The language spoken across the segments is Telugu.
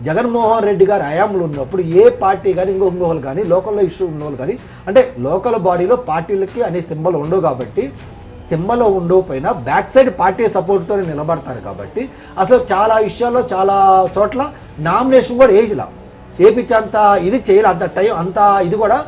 జగన్మోహన్ రెడ్డి గారు హయాంలో ఉన్నప్పుడు ఏ పార్టీ కానీ ఇంకో ఇంకోళ్ళు కానీ లోకల్లో ఇష్యూ ఉన్నోళ్ళు కానీ అంటే లోకల్ బాడీలో పార్టీలకి అనే సింబల్ ఉండవు కాబట్టి సింబల్ ఉండకపోయినా బ్యాక్ సైడ్ పార్టీ సపోర్ట్తో నిలబడతారు కాబట్టి అసలు చాలా విషయాల్లో చాలా చోట్ల నామినేషన్ కూడా ఏజ్లా ఏపించి అంత ఇది చేయాలి అంత టైం అంత ఇది కూడా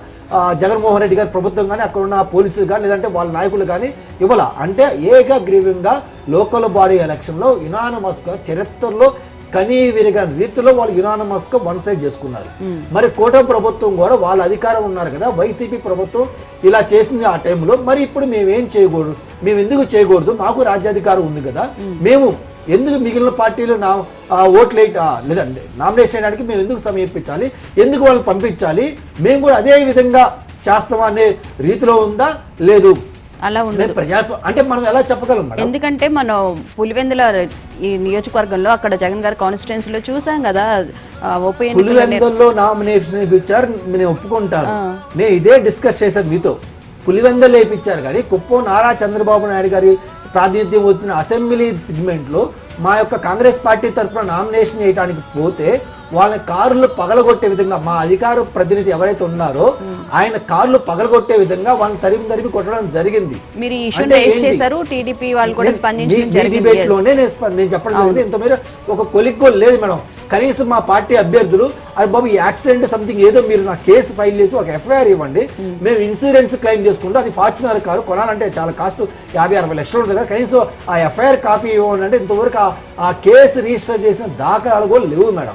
జగన్మోహన్ రెడ్డి గారి ప్రభుత్వం కానీ అక్కడ ఉన్న పోలీసులు కానీ లేదంటే వాళ్ళ నాయకులు కానీ ఇవ్వాల. అంటే ఏకగ్రీవంగా లోకల్ బాడీ ఎలక్షన్లో యునానమస్గా చరిత్రలో కనీ విరగని రీతిలో వాళ్ళు యునానమస్గా వన్ సైడ్ చేసుకున్నారు. మరి కోట ప్రభుత్వం కూడా వాళ్ళ అధికారం ఉన్నారు కదా వైసీపీ ప్రభుత్వం ఇలా చేసింది ఆ టైంలో. మరి ఇప్పుడు మేము ఏం చేయకూడదు? మేము ఎందుకు చేయకూడదు? మాకు రాజ్యాధికారం ఉంది కదా. మేము ఎందుకు మిగిలిన పార్టీలు నా ఆ, ఓట్లు లేదండి నామినేషన్ చేయడానికి మేము ఎందుకు సమీపించాలి ఎందుకు వాళ్ళు పంపించాలి? మేము కూడా అదే విధంగా చేస్తామా అనే రీతిలో ఉందా? లేదు. అలా ఉండదు. ప్రజాస్వా అంటే మనం ఎలా చెప్పగలం ఎందుకంటే మనం పులివెందుల ఈ నియోజకవర్గంలో అక్కడ జగన్ గారి కాన్స్టిట్యున్సీలో చూసాం కదా ఉప పులివెందుల్లో నామినేషన్ ఇప్పించారు నేను ఒప్పుకుంటాను. నేను ఇదే డిస్కస్ చేశాను మీతో. పులివెందలు వేయించారు కానీ కుప్పం నారా చంద్రబాబు నాయుడు గారి ప్రాతినిధ్యం వస్తున్న అసెంబ్లీ సెగ్మెంట్లో మా యొక్క కాంగ్రెస్ పార్టీ తరఫున నామినేషన్ చేయడానికి పోతే వాళ్ళ కార్లు పగలగొట్టే విధంగా మా అధికార ప్రతినిధి ఎవరైతే ఉన్నారో ఆయన కార్లు పగలగొట్టే విధంగా వాళ్ళని తరిమి తరిమి కొట్టడం జరిగింది. మీరు ఈ రేస్? చేశారు టీడీపీ వాళ్ళు కూడా నేను- స్పందించడం మీ- మీ జరిగింది. debate లోనే నేను స్ప- నేను చెప్పడం జరిగింది. ఇంత మీరు ఒక కొలిక్ కూడా లేదు మేడం. కనీసం మా పార్టీ అభ్యర్థులు అది బాబు ఈ యాక్సిడెంట్ సంథింగ్ ఏదో మీరు నా కేసు ఫైల్ చేసి ఒక ఎఫ్ఐఆర్ ఇవ్వండి. మేము ఇన్సూరెన్స్ క్లెయిమ్ చేసుకుంటూ అది ఫార్చునర్ కారు కొనాలంటే చాలా కాస్ట్ యాభై అరవై లక్షలు ఉంటుంది కదా. కనీసం ఆ ఎఫ్ఐఆర్ కాపీ ఇవ్వండి అంటే ఇంతవరకు ఆ కేసు రిజిస్టర్ చేసిన దాఖలాలు కూడా లేవు మేడం.